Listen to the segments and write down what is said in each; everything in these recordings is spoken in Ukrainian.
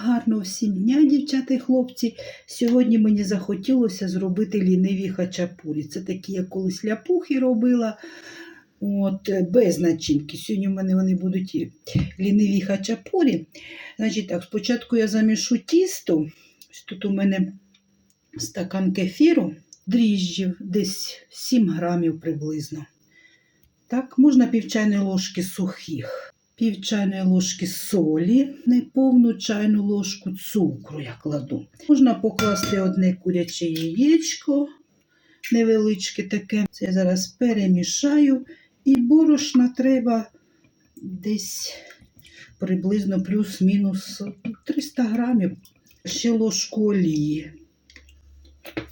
Гарно всім дня, дівчата і хлопці. Сьогодні мені захотілося зробити ліниві хачапурі. Це такі, я колись ляпухи робила. От, е, без начинки. Сьогодні в мене вони будуть і ліниві хачапурі. Значить так, спочатку я замішу тісто. Ось тут у мене стакан кефіру, дріжджів, десь 7 грамів приблизно. Так, можна пів ложки сухих, пів чайної ложки солі, неповну чайну ложку цукру я кладу. Можна покласти одне куряче яєчко, невеличке таке. Це я зараз перемішаю. І борошна треба десь приблизно плюс-мінус 300 грамів. Ще ложку олії.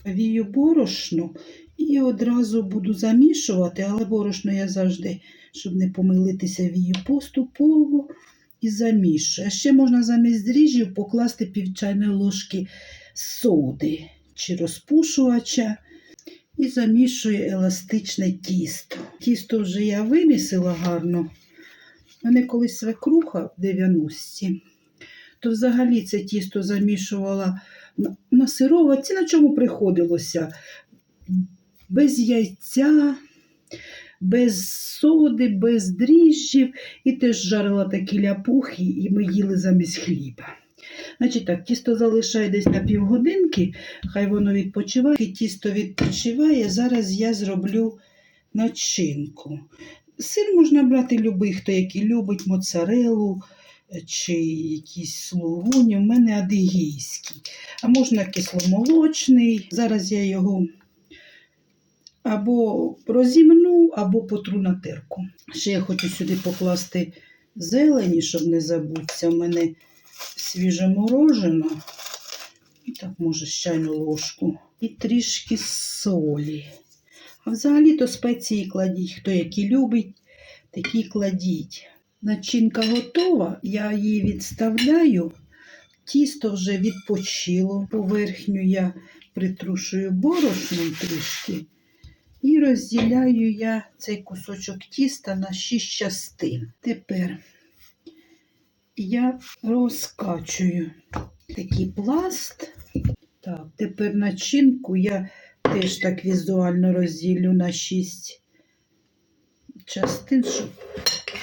Вію борошно і одразу буду замішувати, але борошно я завжди, щоб не помилитися, вію поступово і замішую. А ще можна замість дріжджів покласти пів чайної ложки соди чи розпушувача і замішую еластичне тісто. Тісто вже я вимісила гарно. Мене колись свекруха в 90-ті, то взагалі це тісто замішувала на сироватці, на чому приходилося. Без яйця, без соди, без дріжджів. І теж жарила такі ляпухи, і ми їли замість хліба. Значить так, тісто залишаю десь на півгодинки, хай воно відпочиває. І тісто відпочиває. Зараз я зроблю начинку. Сир можна брати любий, хто який любить моцарелу чи якісь слугуні. У мене адигейський. А можна кисломолочний. Зараз я його або розімну, або потру на терку. Ще я хочу сюди покласти зелені, щоб не забутися. У мене свіжеморожено. І так, може, чайну ложку. І трішки солі. А взагалі-то спеції кладіть. Хто які любить, такі кладіть. Начинка готова, я її відставляю. Тісто вже відпочило. Поверхню я притрушую борошном трішки. І розділяю я цей кусочок тіста на 6 частин. Тепер я розкачую такий пласт. Так, тепер начинку я теж так візуально розділю на 6 частин, щоб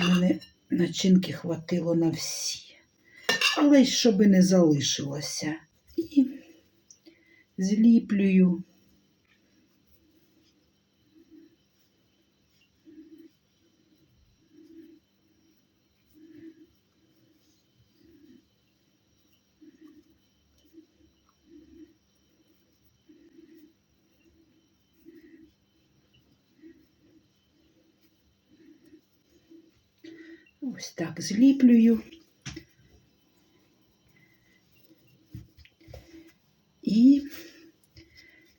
мене начинки хватило на всі. Але щоб не залишилося. І зліплюю. Ось так зліплюю. І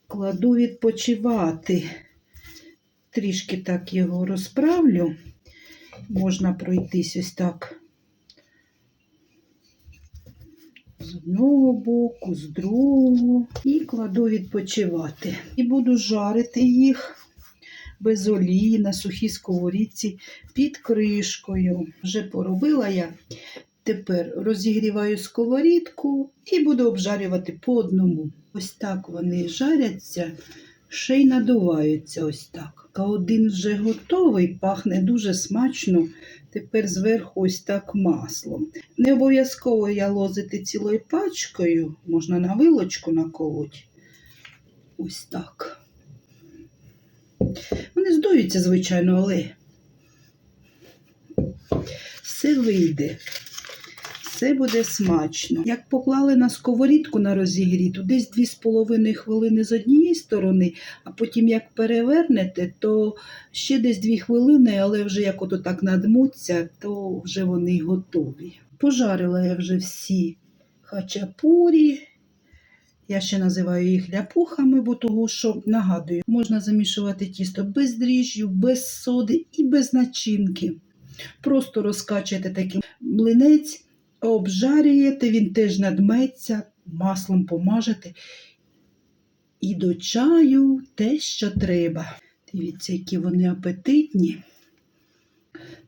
кладу відпочивати. Трішки так його розправлю. Можна пройтись ось так з одного боку, з другого. І кладу відпочивати. І буду жарити їх без олії на сухій сковорідці під кришкою. Вже поробила я. Тепер розігріваю сковорідку і буду обжарювати по одному. Ось так вони жаряться, ще й надуваються ось так. А один вже готовий, пахне дуже смачно. Тепер зверху ось так маслом. Не обов'язково я лозити цілою пачкою, можна на вилочку наколоть. Ось так. Вони здуються, звичайно, але все вийде. Все буде смачно. Як поклали на сковорідку на розігріту, десь 2,5 хвилини з однієї сторони, а потім як перевернете, то ще десь 2 хвилини, але вже як ото так надмуться, то вже вони готові. Пожарила я вже всі хачапурі. Я ще називаю їх ляпухами, бо того, що нагадую, можна замішувати тісто без дріжджів, без соди і без начинки. Просто розкачуєте такий млинець, обжарюєте, він теж надметься, маслом помажете. І до чаю те, що треба. Дивіться, які вони апетитні.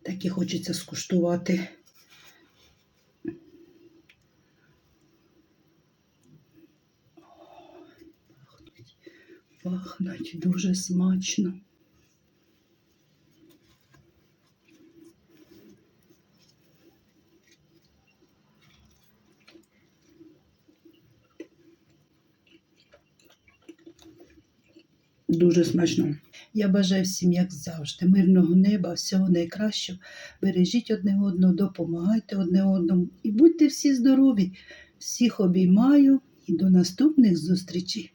Так і хочеться скуштувати. Пахнуть дуже смачно. Дуже смачно. Я бажаю всім, як завжди, мирного неба, всього найкращого. Бережіть одне одного, допомагайте одне одному і будьте всі здорові. Всіх обіймаю і до наступних зустрічей.